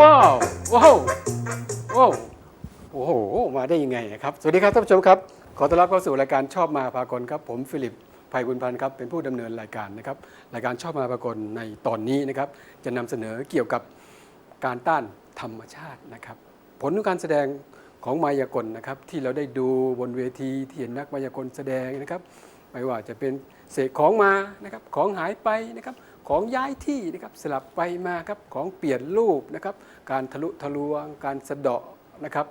ว้าวว้าวว้าวโอ้โห มาได้ยังไงครับ สวัสดีครับท่านผู้ชมครับ ขอต้อนรับเข้าสู่รายการชอบมาพากลครับ ผมฟิลิปภัยบุญพันธ์ครับ เป็นผู้ดำเนินรายการนะครับ รายการชอบมาพากลในตอนนี้นะครับ จะนำเสนอเกี่ยวกับการต้านธรรมชาตินะครับ ผลของการแสดงของมายากลนะครับ ที่เราได้ดูบนเวทีที่เห็นนักมายากลแสดงนะครับ ไม่ว่าจะเป็นเศษของมานะครับ ของหายไปนะครับ ของย้ายที่นะครับสลับไปมาครับของเปลี่ยนรูปนะครับการทะลุทะลวง การสะเดาะนะครับ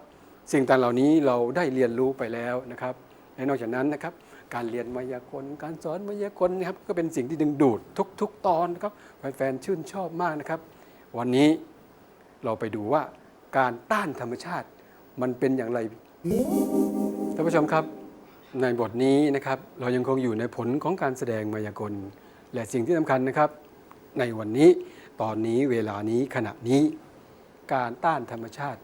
สิ่งต่างเหล่านี้เราได้เรียนรู้ไปแล้วนะครับและนอกจากนั้นนะครับการเรียนมายากล การสอนมายากลนะครับก็เป็นสิ่งที่ดึงดูดทุก ๆ ตอนนะครับแฟนๆชื่นชอบมากนะครับ วันนี้เราไปดูว่าการต้านธรรมชาติมันเป็นอย่างไรท่านผู้ชมครับ ในบทนี้นะครับเรายังคงอยู่ในผลของการแสดงมายากล และสิ่งที่สำคัญนะครับ ในวันนี้ตอนนี้เวลานี้ขณะนี้ การต้านธรรมชาติ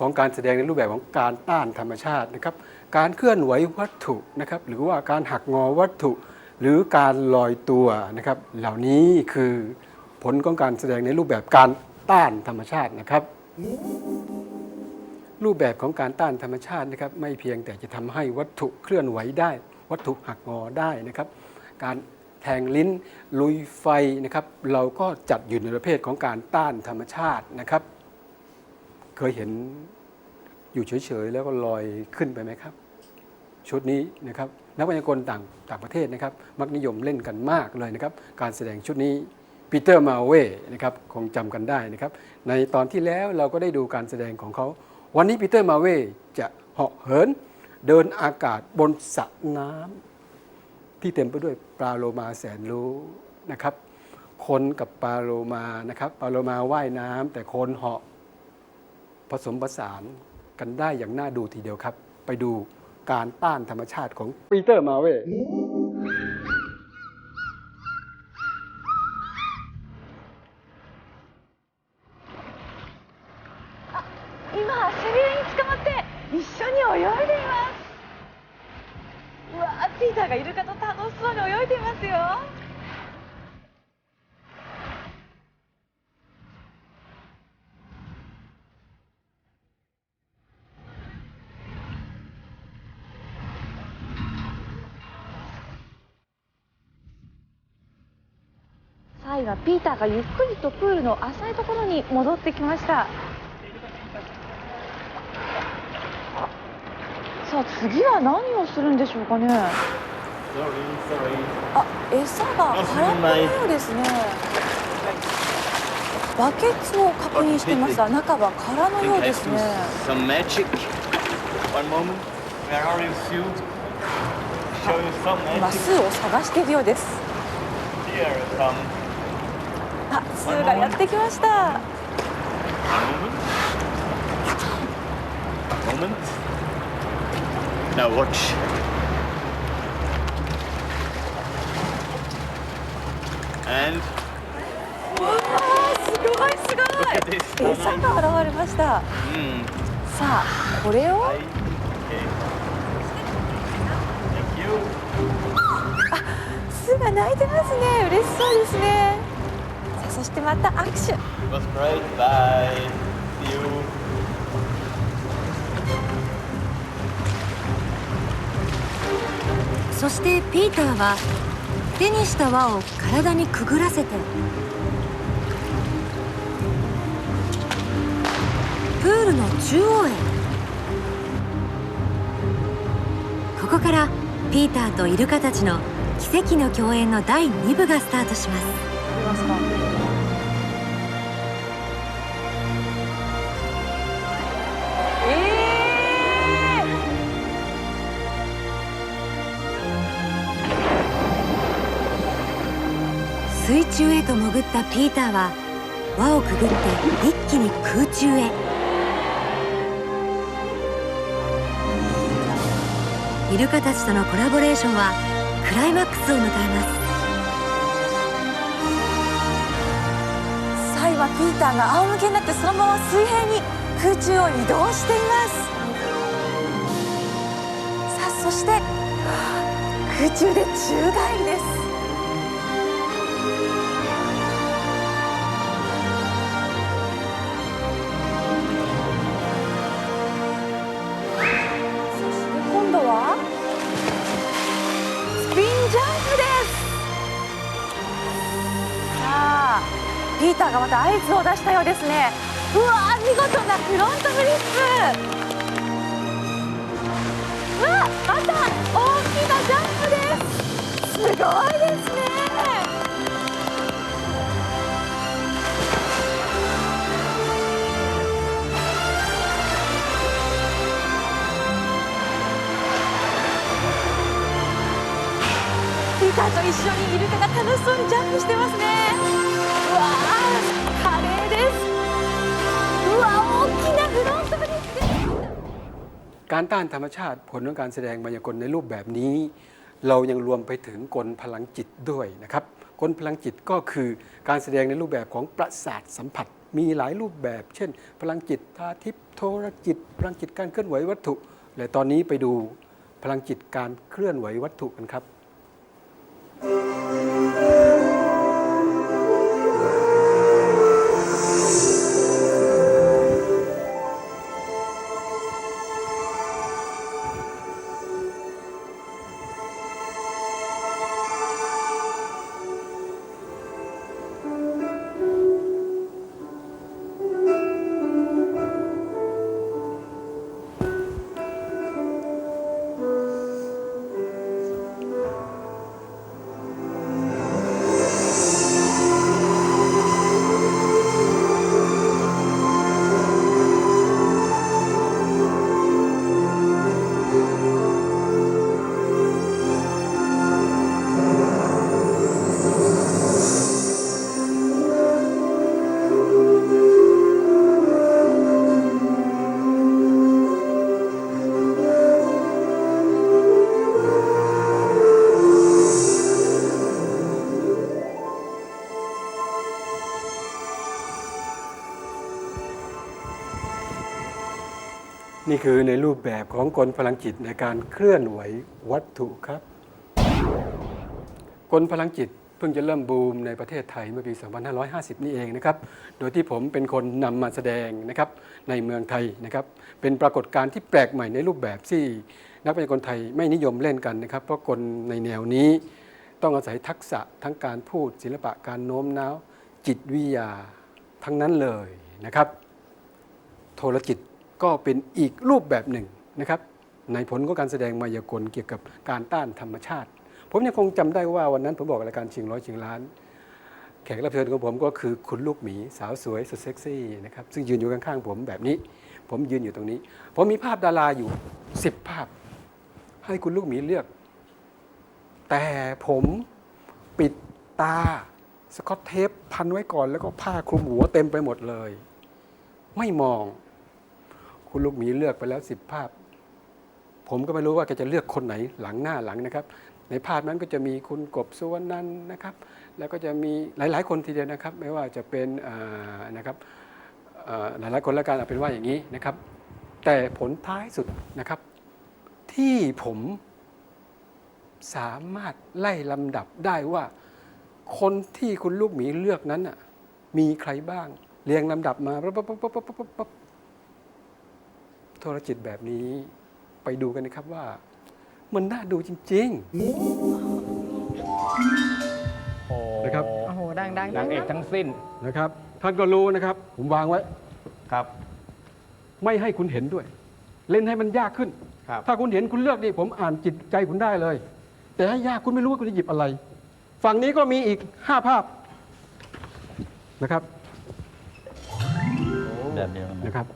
ของการแสดงในรูปแบบของการต้านธรรมชาตินะครับ การเคลื่อนไหววัตถุนะครับ หรือว่าการหักงอวัตถุ หรือการลอยตัวนะครับ เหล่านี้คือผลของการแสดงในรูปแบบการต้านธรรมชาตินะครับ รูปแบบของการต้านธรรมชาตินะครับ ไม่เพียงแต่จะทำให้วัตถุเคลื่อนไหวได้ วัตถุหักงอได้นะครับ การแทงลิ้นลุยไฟนะครับ เราก็จัดอยู่ในประเภทของการต้านธรรมชาตินะครับ เคยเห็นอยู่เฉยๆแล้วก็ลอยขึ้นไปไหมครับ ชุดนี้นะครับนักวิทยากรต่างต่างประเทศนะครับ มักนิยมเล่นกันมากเลยนะครับ การแสดงชุดนี้ปีเตอร์มาเวนะครับคงจำกันได้นะครับ ในตอนที่แล้วเราก็ได้ดูการแสดงของเขา วันนี้ปีเตอร์มาเวจะเหาะเหิน เดินอากาศบนสระน้ำที่เต็มไปด้วยปลาโลมาแสนรู้นะครับ คนกับปลาโลมานะครับปลาโลมาว่ายน้ำแต่คนเหาะ ผสมผสานกันได้อย่างน่าดูทีเดียวครับ ไปดูการต้านธรรมชาติของปีเตอร์มาเว 今背びれに捕まって一緒に泳いでいますうわーピーターがイルカと楽しそうに泳いでいますよ サイはピーターがゆっくりとプールの浅いところに戻ってきました。さあ次は何をするんでしょうかね。あ餌が空っぽのようですね。バケツを確認していま中は空のようですね。ーを探しているようですスがやってきました。さあこれを、はが鳴いてますね嬉しそうですねそしてまた握手 It was great. Bye. See you. そしてピーターは手にした輪を体にくぐらせてプールの中央へここからピーターとイルカたちの奇跡の共演の第2部がスタートしますピーターは輪をくぐって一気に空中へ。イルカたちとのコラボレーションはクライマックスを迎えます、サイはピーターが仰向けになってそのまま水平に空中を移動しています。さあそして空中で宙返りです。ーターがまた合図を出したようですね。うわー見事なフロントフリップ。うわまた大きなジャンプです。すごいですね。ピーターと一緒にイルカが楽しそうにジャンプしてますね。 การต้านธรรมชาติผลของการแสดงมายากลในรูปแบบนี้ เรายังรวมไปถึงกลพลังจิตด้วยนะครับกลพลังจิตก็คือการแสดงในรูปแบบของประสาทสัมผัส มีหลายรูปแบบ เช่น พลังจิตตาทิพโทรจิต พลังจิตการเคลื่อนไหววัตถุ และตอนนี้ไปดูพลังจิตการเคลื่อนไหววัตถุกันครับ นี่คือในรูปแบบของกลพลังจิตในการเคลื่อนไหววัตถุครับ กลพลังจิตเพิ่งจะเริ่มบูมในประเทศไทยเมื่อปี 2550 นี่เองนะครับ โดยที่ผมเป็นคนนำมาแสดงนะครับในเมืองไทยนะครับ เป็นปรากฏการณ์ที่แปลกใหม่ในรูปแบบที่นักพยากรณ์ไทยไม่นิยมเล่นกันนะครับ เพราะกลในแนวนี้ต้องอาศัยทักษะทั้งการพูดศิลปะการโน้มน้าว จิตวิทยาทั้งนั้นเลยนะครับ โทรจิต ก็เป็นอีกรูปแบบหนึ่งนะครับในผลของการแสดงมายากลเกี่ยวกับการต้านธรรมชาติ ผมยังคงจำได้ว่าวันนั้นผมบอกรายการชิงร้อยชิงล้าน แขกรับเชิญของผมก็คือคุณลูกหมีสาวสวยสุดเซ็กซี่นะครับซึ่งยืนอยู่ข้างๆผมแบบนี้ ผมยืนอยู่ตรงนี้ ผมมีภาพดาราอยู่ 10 ภาพ ให้คุณลูกหมีเลือก แต่ผมปิดตาสกอตเทปพันไว้ก่อนแล้วก็ผ้าคลุมหัวเต็มไปหมดเลย ไม่มอง คุณลูกหมีเลือกไปแล้วสิบภาพ ผมก็ไม่รู้ว่าแกจะเลือกคนไหนหลังหน้าหลังนะครับ ในภาพนั้นก็จะมีคุณกบสุวรรณันนะครับ แล้วก็จะมีหลาย ๆ คนทีเดียวนะครับ ไม่ว่าจะเป็นนะครับหลายๆคนแล้วกันเอาเป็นว่าอย่างนี้นะครับ แต่ผลท้ายสุดนะครับ ที่ผมสามารถไล่ลำดับได้ว่า คนที่คุณลูกหมีเลือกนั้นน่ะมีใครบ้าง เรียงลำดับมาปั๊บปั๊บปั๊บปั๊บปั๊บ ปั๊บปั๊บโทรจิตแบบนี้ไปดูกันนะครับว่า มันน่าดูจริง โอ้นะครับ โอ้โห ดังดังนางเอกทั้งสิ้นๆนะครับ ท่านก็รู้นะครับ ผมวางไว้ ครับ ไม่ให้คุณเห็นด้วย เล่นให้มันยากขึ้น ครับ ถ้าคุณเห็นคุณเลือกนี่ผมอ่านจิตใจคุณได้เลย แต่ให้ยากคุณไม่รู้ว่าคุณจะหยิบอะไร ฝั่งนี้ก็มีอีกห้าภาพนะครับแบบเดียวกันนะนะครับ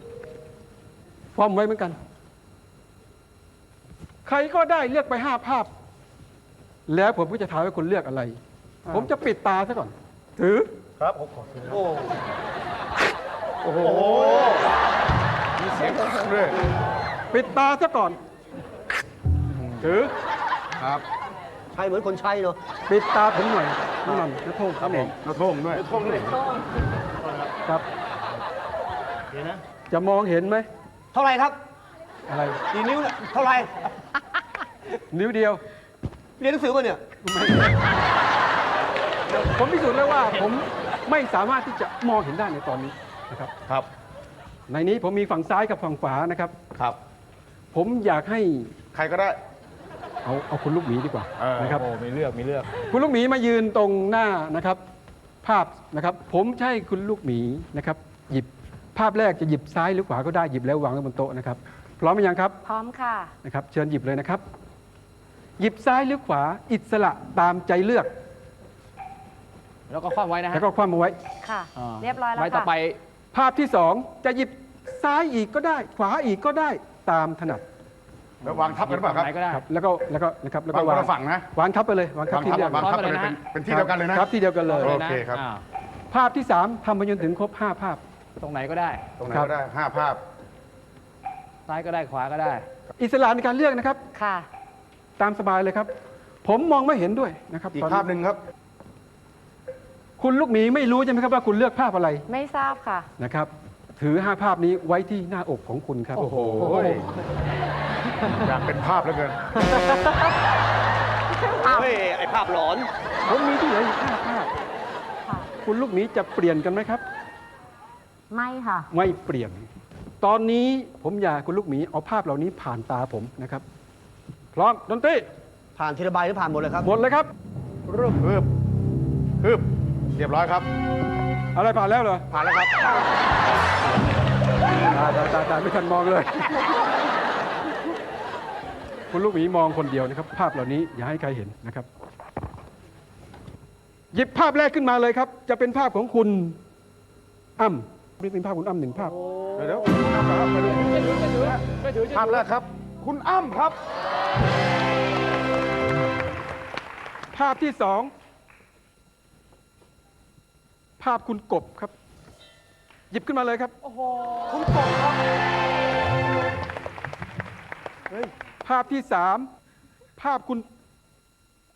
พร้อมไว้เหมือนกัน ใครก็ได้เลือกไปห้าภาพ แล้วผมก็จะถามว่าคุณเลือกอะไร ผมจะปิดตาซะก่อน ถือ ครับผมขอโอ้โอ้โหมีเสียงด้วยปิดตาซะก่อน ถือ ครับใช่เหมือนคนใช้เนาะปิดตาผมหน่อยน้องนันนะโทษครับผมกระทงด้วยกระทงด้วยครับ เดี๋ยวนะ จะมองเห็นไหม เท่าไหร่ครับอะไรกี่นิ้วเนี่ยเท่าไหร่นิ้วเดียว เรียนหนังสือมาเนี่ย ผมพิสูจน์แล้วว่าผมไม่สามารถที่จะมองเห็นได้ในตอนนี้นะครับ ครับ ในนี้ผมมีฝั่งซ้ายกับฝั่งขวานะครับ ครับ ผมอยากให้ใครก็ได้ เอาเอาคุณลูกหมีดีกว่าเออนะครับโอ้มีเลือกมีเลือก คุณลูกหมีมายืนตรงหน้านะครับ ภาพนะครับ ผมจะใช่คุณลูกหมีนะครับ หยิบ ภาพแรกจะหยิบซ้ายหรือขวาก็ได้หยิบแล้ววางไว้บนโต๊ะนะครับ พร้อมหรือยังครับพร้อมค่ะนะครับ เชิญหยิบเลยนะครับ หยิบซ้ายหรือขวาอิสระตามใจเลือก แล้วก็คว่ำไว้นะฮะแล้วก็คว่ำเอาไว้ ค่ะ อ่าเรียบร้อยแล้วไว้ต่อค่ะ ไปภาพที่สองจะหยิบซ้ายอีกก็ได้ ขวาอีกก็ได้ตามถนัดแล้ววางทับกันหรือเปล่าครับ ไหนก็ได้ ครับแล้วก็แล้วก็นะครับแล้วก็วางคนละฝั่งนะ วางทับไปเลยวางทับวางที่ทับเดียววางทับพร้อมกันกันเลยเลยเป็นนะเป็นที่เดียวกันเลยนะ ครับที่เดียวกันเลย โอนะเคครับอ่าภาพที่สามทำไปจนถึงครบห้าภาพ ตรงไหนก็ได้ ตรงไหนครับก็ได้ห้าภาพ ซ้ายก็ได้ขวาก็ได้ อิสระในการเลือกนะครับ ค่ะ ตามสบายเลยครับ ผมมองไม่เห็นด้วยนะครับอีกตนภาพหนึ่งครับ คุณลูกหมีไม่รู้ใช่ไหมครับว่าคุณเลือกภาพอะไรไม่ทราบค่ะ นะครับ ถือห้าภาพนี้ไว้ที่หน้าอกของคุณครับ โอ้โหอยากเป็นภาพแล้วเกิน เฮ้ย ไอภาพหลอน ผมมีที่เหลืออีกห้าภาพ ค่ะ คุณลูกหมีจะเปลี่ยนกันไหมครับ ไม่ค่ะ ไม่เปลี่ยน ตอนนี้ผมอยากให้คุณลูกหมีเอาภาพเหล่านี้ผ่านตาผมนะครับพร้อมดนตรีผ่านทีละใบหรือผ่านหมดเลยครับหมดเลยครับฮึบฮึบฮึบเรียบร้อยครับ อะไรผ่านแล้วเหรอผ่านแล้วครับตายตายตายตายไม่ทันมองเลย คุณลูกหมีมองคนเดียวนะครับ ภาพเหล่านี้อย่าให้ใครเห็นนะครับ หยิบภาพแรกขึ้นมาเลยครับ จะเป็นภาพของคุณอ้ำ นี่เป็นภาพคุณอ้ำหนึ่งภาพเดี๋ยวเดี๋ยวภาพครับภาพแรกครับ คุณอ้ำครับ ภาพที่สองภาพคุณกบครับ หยิบขึ้นมาเลยครับคุณกบครับภาพที่สามภาพคุณ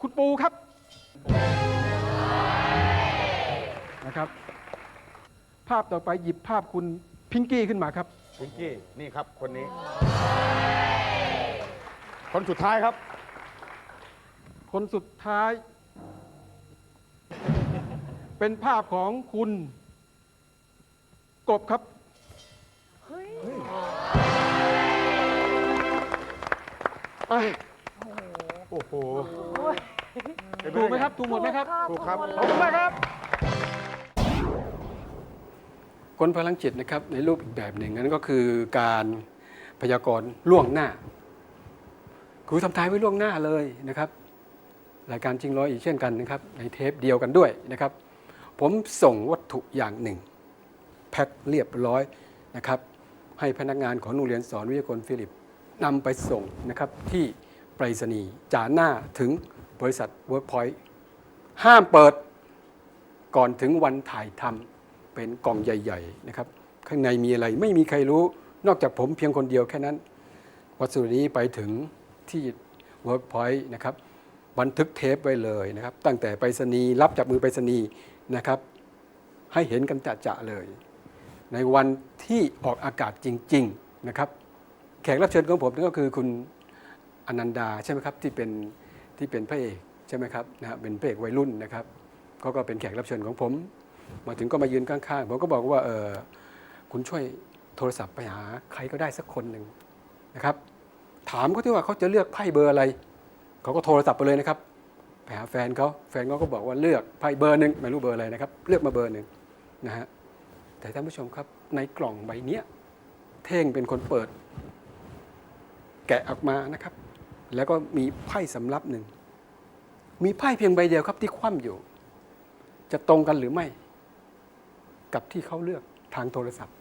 คุณปูครับนะครับ ภาพต่อไปหยิบภาพคุณพิงกี้ขึ้นมาครับ พิงกี้นี่ครับคนนี้ คนสุดท้ายครับ คนสุดท้าย เป็นภาพของคุณ กบครับเอ้ยโอ้โหถูกไหมครับ ถูกหมดไหมครับ ถูกครับ ขอบคุณมากครับ กลพลังจิตนะครับในรูปอีกแบบหนึ่งนั้นก็คือการพยากรณ์ล่วงหน้าครูทำทายไว้ล่วงหน้าเลยนะครับรายการจริงร้อยอีกเช่นกันนะครับในเทปเดียวกันด้วยนะครับ ผมส่งวัตถุอย่างหนึ่งแพ็คเรียบร้อยนะครับ ให้พนักงานของโรงเรียนสอนวิทยากรฟิลิปนำไปส่งนะครับที่ไปรษณีย์จ่าหน้าถึงบริษัท Workpoint ห้ามเปิดก่อนถึงวันถ่ายทำ เป็นกล่องใหญ่ๆนะครับข้างในมีอะไรไม่มีใครรู้นอกจากผมเพียงคนเดียวแค่นั้น วัสดุนี้ไปถึงที่ Workpoint นะครับบันทึกเทปไว้เลยนะครับ ตั้งแต่ไปรษณีย์รับจากมือไปรษณีย์นะครับ ให้เห็นกันจะๆเลย ในวันที่ออกอากาศจริง ๆนะครับ แขกรับเชิญของผมนั่นก็คือคุณอนันดาใช่ไหมครับที่เป็นที่เป็นพระเอกใช่ไหมครับนะฮะเป็นพระเอกวัยรุ่นนะครับเขาก็เป็นแขกรับเชิญของผม มาถึงก็มายืนข้างๆ ผมก็บอกว่าเออคุณช่วยโทรศัพท์ไปหาใครก็ได้สักคนหนึ่งนะครับ ถามเขาที่ว่าเขาจะเลือกไพ่เบอร์อะไร เขาก็โทรศัพท์ไปเลยนะครับไปหาแฟนเขาแฟนเขาก็บอกว่าเลือกไพ่เบอร์หนึ่งไม่รู้เบอร์อะไรนะครับ เลือกมาเบอร์หนึ่งนะฮะแต่ท่านผู้ชมครับในกล่องใบเนี้ยเท่งเป็นคนเปิด แกะออกมานะครับ แล้วก็มีไพ่สำรับหนึ่งมีไพ่เพียงใบเดียวครับที่คว่ำอยู่ จะตรงกันหรือไม่ กับที่เขาเลือกทางโทรศัพท์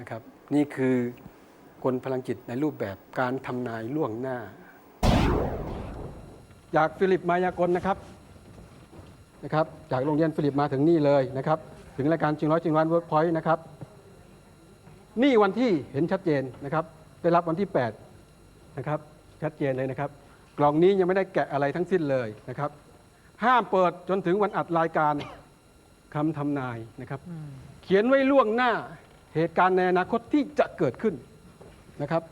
นะครับ นี่คือกลพลังจิตในรูปแบบการทำนายล่วงหน้า จากฟิลิปมายากลนะครับนะครับ จากโรงเรียนฟิลิปมาถึงนี่เลยนะครับ ถึงรายการจริงร้อยจริงวันเวิร์กพอยต์นะครับ นี่วันที่เห็นชัดเจนนะครับ ได้รับวันที่ 8 นะครับ ชัดเจนเลยนะครับ กล่องนี้ยังไม่ได้แกะอะไรทั้งสิ้นเลยนะครับ ห้ามเปิดจนถึงวันอัดรายการ คำทำนายนะครับ เขียนไว้ล่วงหน้าเหตุการณ์ในอนาคตที่จะเกิดขึ้นนะครับ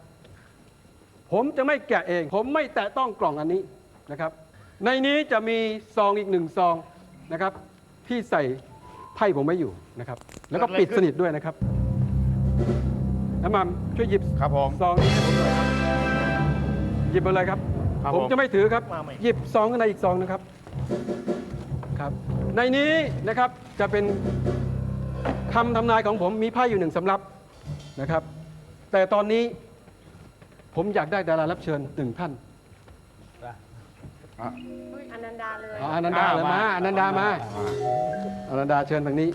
ผมจะไม่แกะเอง ผมไม่แตะต้องกล่องอันนี้นะครับ ในนี้จะมีซองอีกหนึ่งซองนะครับ ที่ใส่ไพ่ผมไว้อยู่นะครับ แล้วก็ปิดสนิทด้วยนะครับน้ำมันช่วยหยิบครับผมซองนี้ให้ผมหน่อยครับหยิบมาเลยครับครับผมผมจะไม่ถือครับ หยิบซองข้างในอีกซองนะครับ ครับ ในนี้นะครับจะเป็นคำทำนายของผมมีไพ่อยู่หนึ่งสำรับนะครับ แต่ตอนนี้ผมอยากได้ดารารับเชิญหนึ่งท่านอนันดาเลยอ๋ออนันดาเลยมาอนันดามาอนันดาเชิญทางนี้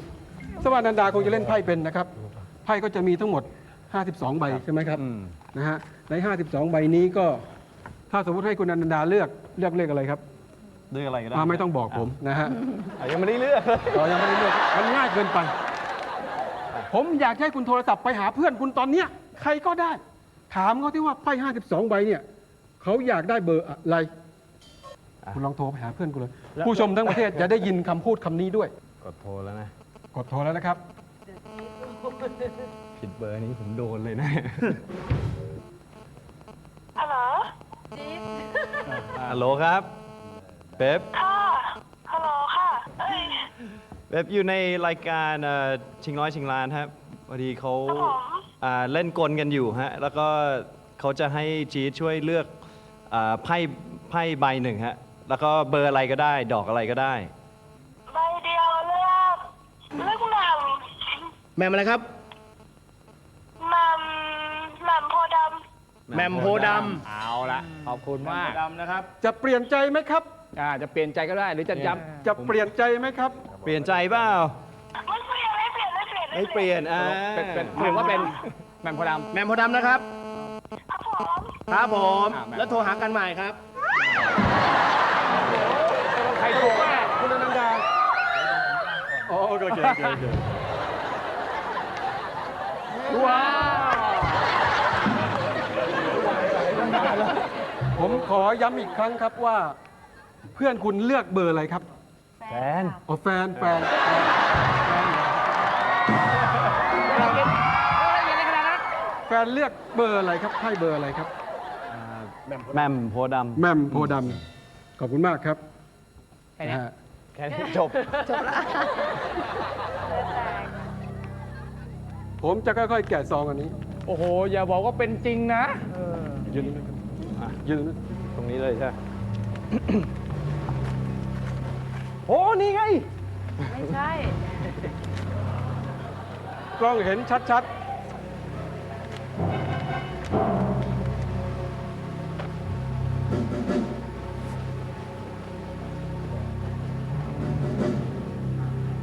สวัสดิ์อนันดาคงจะเล่นไพ่เป็นนะครับ ไพ่ก็จะมีทั้งหมด 52 ใบใช่ไหมครับนะฮะใน 52 ใบนี้ก็ถ้าสมมติให้คุณอนันดาเลือกเลือกเลขอะไรครับ เลือกอะไรก็ได้อ่าไม่ต้องบอกผมนะฮะอะยังไม่ได้เลือกเลยเรายังไม่ได้เลือกมันง่ายเกินไป ผมอยากให้คุณโทรศัพท์ไปหาเพื่อนคุณตอนเนี้ยใครก็ได้ ถามเขาที่ว่าไพ่52 ใบเนี่ยเขาอยากได้เบอร์อะไร คุณลองโทรไปหาเพื่อนคุณเลย ผู้ชมทั้งประเทศจะได้ยินคำพูดคำนี้ด้วย กดโทรแล้วนะ กดโทรแล้วนะครับ ผิดเบอร์นี้ผมโดนเลยนะ ฮัลโหล ฮัลโหลครับ เป๊ปค่ะฮัลโหลค่ะ เอ้ยเป๊ปอยู่ในรายการเอ่อชิงร้อยชิงล้านครับพอดีเขาครับผมอ่าเล่นกลกันอยู่ฮะแล้วก็เขาจะให้จีดช่วยเลือกอ่าไพ่ไพ่ใบหนึ่งฮะแล้วก็เบอร์อะไรก็ได้ ดอกอะไรก็ได้ ใบเดียวเลือกเลือกแหม่มแมมอะไรครับแหม่มแหม่มโพธิ์ดแมมโพธิ์ดเอาละขอบคุณมากำดำนะครับ จะเปลี่ยนใจไหมครับ อ่าจะเปลี่ยนใจก็ได้หรือจะย้จะเปลี่ยนใจไหมครับ เปลี่ยนใจเปล่าำไม่เปลี่ยนไม่เปลี่ยนไม่เปลี่ยนไม่เปลี่ยนอ่าำเป็นเป็นหรือว่าเป็นแหม่มโพธิ์ดำแมมโพธิ์ดำนะครับครับผมครับผมอ่าแมมแล้วโทรหากันใหม่ครับใครถูกว่าคุณอนันดาอ๋อโอเคโอเคโอเคโอเคว้าวผมขอย้ำอีกครั้งครับว่า เพื่อนคุณเลือกเบอร์อะไรครับแฟน อ๋อแฟนแฟนแฟนเลือกเบอร์อะไรครับไพ่เบอร์อะไรครับแมมโพธิ์ดำแหมมโพธิ์ดำขอบคุณมากครับแค่เนี้ยนะฮะแค่นี้จบ ผมจะค่อยๆ แกะซองอันนี้โอ้โห อย่าบอกว่าเป็นจริงนะ ยืนตรงนี้ครับยืนตรงนี้ตรงนี้เลยใช่ไหมโอ้นี่ไง ไม่ใช่ กล้องเห็นชัดๆ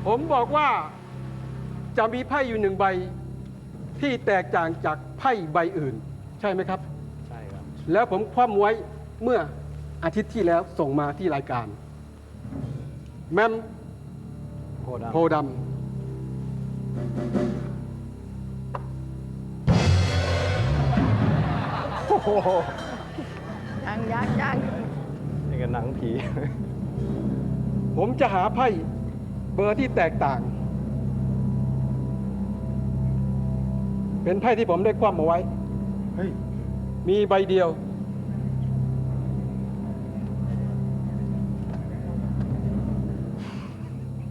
ผมบอกว่าจะมีไพ่อยู่หนึ่งใบ ที่แตกต่างจากไพ่ใบอื่น ใช่ไหมครับ ใช่ครับ แล้วผมคว่ำไว้เมื่ออาทิตย์ที่แล้วส่งมาที่รายการ แมมโพธิ์ดำโพธิ์ดำโอ้โหยังยังยังนี่ก็หนังผี ผมจะหาไพ่เบอร์ที่แตกต่าง เป็นไพ่ที่ผมได้คว่ำเอาไว้มีใบเดียว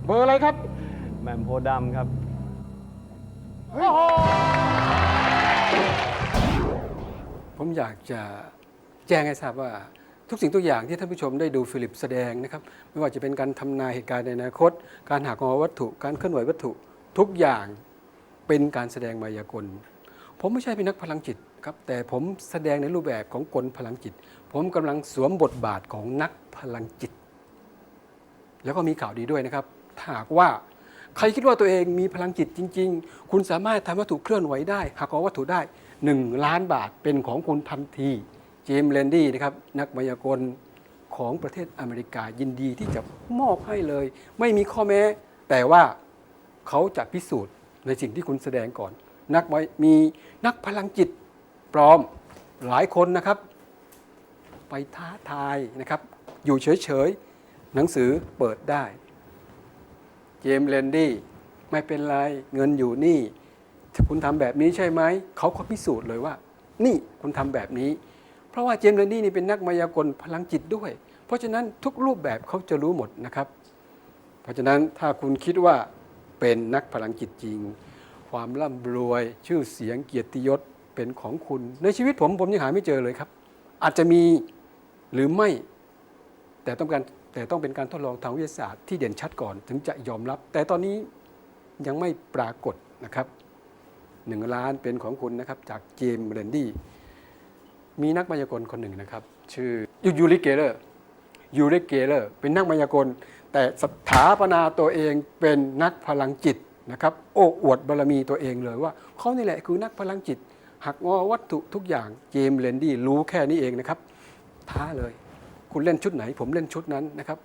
เบอร์อะไรครับเแหม่มโพธิ์ดำครับผมอยากจะแจ้งให้ทราบว่าทุกสิ่งทุกอย่างที่ท่านผู้ชมได้ดูฟิลิปแสดงนะครับ ไม่ว่าจะเป็นการทำนายเหตุการณ์ในอนาคต การหักงอวัตถุ การเคลื่อนไหววัตถุทุกอย่างเป็นการแสดงมายากล ผมไม่ใช่เป็นนักพลังจิตครับแต่ผมแสดงในรูปแบบของกลพลังจิต ผมกำลังสวมบทบาทของนักพลังจิต แล้วก็มีข่าวดีด้วยนะครับถ้า หากว่า ใครคิดว่าตัวเองมีพลังจิตจริง ๆ คุณสามารถทำวัตถุเคลื่อนไหวได้หักงอวัตถุได้ 1 ล้านบาทเป็นของคุณทันที เจมส์แลนดี้นะครับนักมายากลของประเทศอเมริกายินดีที่จะมอบให้เลย ไม่มีข้อแม้ แต่ว่าเขาจะพิสูจน์ในสิ่งที่คุณแสดงก่อน นักมายมีนักพลังจิตปลอมหลายคนนะครับ ไปท้าทายนะครับ อยู่เฉย ๆ หนังสือเปิดได้ เจมส์แลนดี้ไม่เป็นไรเงินอยู่นี่ถ้าคุณทำแบบนี้ใช่ไหม เขาก็พิสูจน์เลยว่า นี่คุณทำแบบนี้ เพราะว่าเจมส์แลนดี้นี่เป็นนักมายากลพลังจิตด้วย เพราะฉะนั้นทุกรูปแบบเขาจะรู้หมดนะครับ เพราะฉะนั้นถ้าคุณคิดว่าเป็นนักพลังจิตจริง ความร่ำรวยชื่อเสียงเกียรติยศเป็นของคุณ ในชีวิตผมผมยังหาไม่เจอเลยครับ อาจจะมีหรือไม่ แต่ต้องการ แต่ต้องเป็นการทดลองทางวิทยาศาสตร์ที่เด่นชัดก่อนถึงจะยอมรับ แต่ตอนนี้ยังไม่ปรากฏนะครับหนึ่งล้านเป็นของคุณนะครับจากเจมส์เรนดี้มีนักมายากลคนหนึ่งนะครับ ชื่อยูริเกเลอร์ยูริเกเลอร์เป็นนักมายากล แต่สถาปนาตัวเองเป็นนักพลังจิตนะครับ โอ้อวดบารมีตัวเองเลยว่าเขานี่แหละคือนักพลังจิต หักงอวัตถุทุกอย่างเจมส์เรนดี้รู้แค่นี้เองนะครับ ท้าเลย คุณเล่นชุดไหน ผมเล่นชุดนั้นนะครับ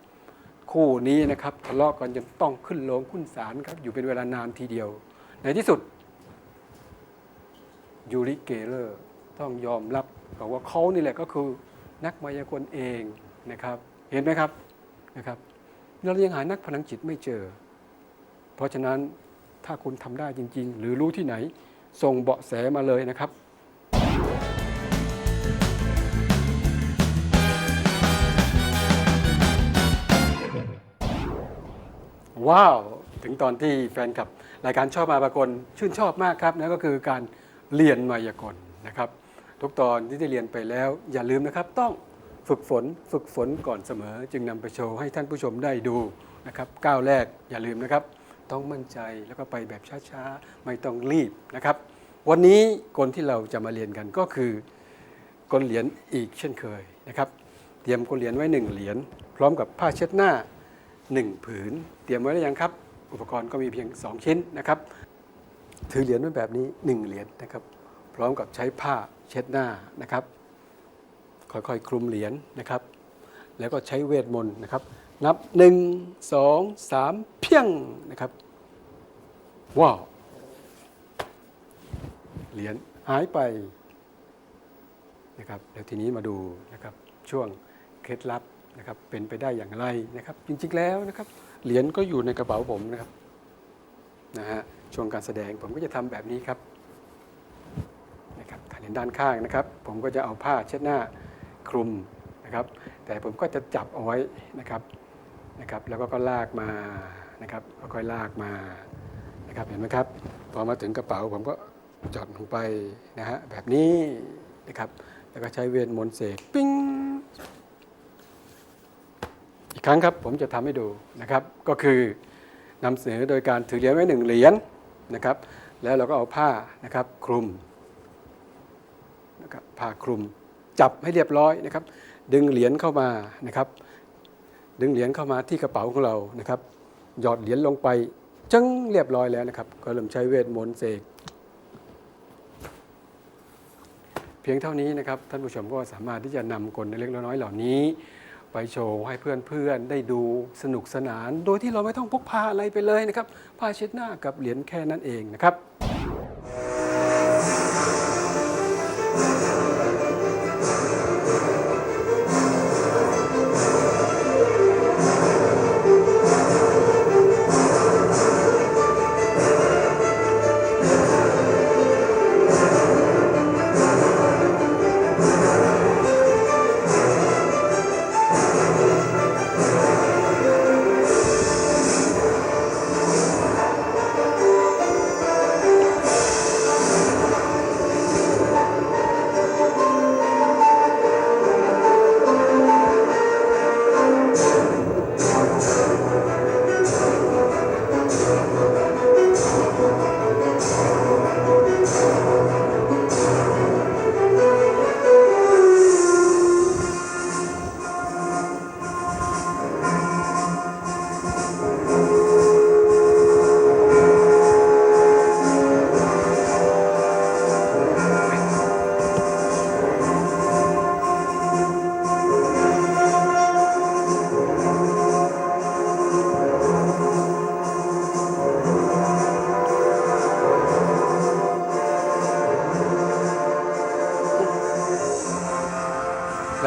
คู่นี้นะครับทะเลาะกันจนต้องขึ้นโรงขึ้นศาลครับอยู่เป็นเวลานานทีเดียว ในที่สุดยูริเกเลอร์ต้องยอมรับบอกว่าเขานี่แหละก็คือนักมายากลเองนะครับ เห็นไหมครับนะครับเรายังหานักพลังจิตไม่เจอ เพราะฉะนั้นถ้าคุณทำได้จริง ๆ หรือรู้ที่ไหน ส่งเบาะแสมาเลยนะครับ ว้าว ถึงตอนที่แฟนคลับ รายการชอบมาปรากลชื่นชอบมากครับนั่นก็คือการเรียนมายากลนะครับ ทุกตอนที่ได้เรียนไปแล้ว อย่าลืมนะครับ ต้องฝึกฝนฝึกฝนก่อนเสมอ จึงนำไปโชว์ให้ท่านผู้ชมได้ดูนะครับก้าวแรกอย่าลืมนะครับ ต้องมั่นใจแล้วก็ไปแบบช้าๆ ไม่ต้องรีบนะครับ วันนี้กลที่เราจะมาเรียนกันก็คือกลเหรียญอีกเช่นเคยนะครับ เตรียมกลเหรียญไว้หนึ่งเหรียญพร้อมกับผ้าเช็ดหน้า 1 ผืน เตรียมไว้หรือยังครับ อุปกรณ์ก็มีเพียง 2 ชิ้นนะครับ ถือเหรียญไว้แบบนี้ 1 เหรียญนะครับ พร้อมกับใช้ผ้าเช็ดหน้านะครับ ค่อยๆคลุมเหรียญนะครับ แล้วก็ใช้เวทมนต์นะครับ นับ 1 2 3 เพียงนะครับ ว้าว เหรียญหายไปนะครับเดี๋ยวทีนี้มาดูนะครับช่วงเคล็ดลับ นะครับเป็นไปได้อย่างไรนะครับ จริงๆแล้วนะครับเหรียญก็อยู่ในกระเป๋าผมนะครับนะฮะช่วงการแสดงผมก็จะทำแบบนี้ครับนะครับถ้าเหรียญด้านข้างนะครับ ผมก็จะเอาผ้าเช็ดหน้าคลุมนะครับ แต่ผมก็จะจับเอาไว้นะครับนะครับ แล้วก็ก็ลากมานะครับค่อยๆลากมานะครับเห็นไหมครับพอมาถึงกระเป๋าผมก็จอดลงไปนะฮะแบบนี้นะครับ แล้วก็ใช้เวทมนต์เสกปิ้ง กครั้งครับผมจะทำให้ดูนะครับ ก็คือนำเสนอโดยการถือเหรียญไว้หนึ่งเหรียญนะครับ แล้วเราก็เอาผ้านะครับคลุมนะครับผ้าคลุมจับให้เรียบร้อยนะครับ ดึงเหรียญเข้ามานะครับ ดึงเหรียญเข้ามาที่กระเป๋าของเรานะครับ หยอดเหรียญลงไปจึงเรียบร้อยแล้วนะครับ ก็เริ่มใช้เวทมนต์เสกเพียงเท่านี้นะครับท่านผู้ชมก็สามารถที่จะนำกลเล็กๆน้อยๆเหล่านี้ ไปโชว์ให้เพื่อนๆ ได้ดูสนุกสนาน โดยที่เราไม่ต้องพกพาอะไรไปเลยนะครับผ้าเช็ดหน้ากับเหรียญแค่นั้นเองนะครับ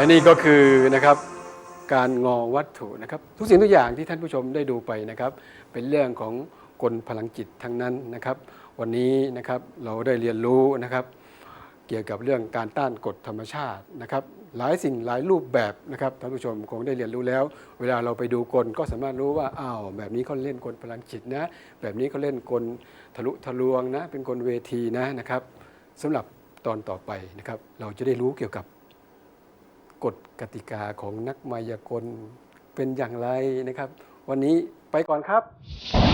และนี่ก็คือนะครับการงอวัตถุนะครับ ทุกสิ่งทุกอย่างที่ท่านผู้ชมได้ดูไปนะครับ เป็นเรื่องของกลพลังจิตทั้งนั้นนะครับ วันนี้นะครับเราได้เรียนรู้นะครับ เกี่ยวกับเรื่องการต้านกฎธรรมชาตินะครับ หลายสิ่งหลายรูปแบบนะครับท่านผู้ชมคงได้เรียนรู้แล้ว เวลาเราไปดูกลก็สามารถรู้ว่าอ้าวแบบนี้เขาเล่นกลพลังจิตนะ แบบนี้เขาเล่นกลทะลุทะลวงนะ เป็นกลเวทีนะนะครับสำหรับตอนต่อไปนะครับ เราจะได้รู้เกี่ยวกับ กฎกติกาของนักมายากลเป็นอย่างไรนะครับ วันนี้ไปก่อนครับ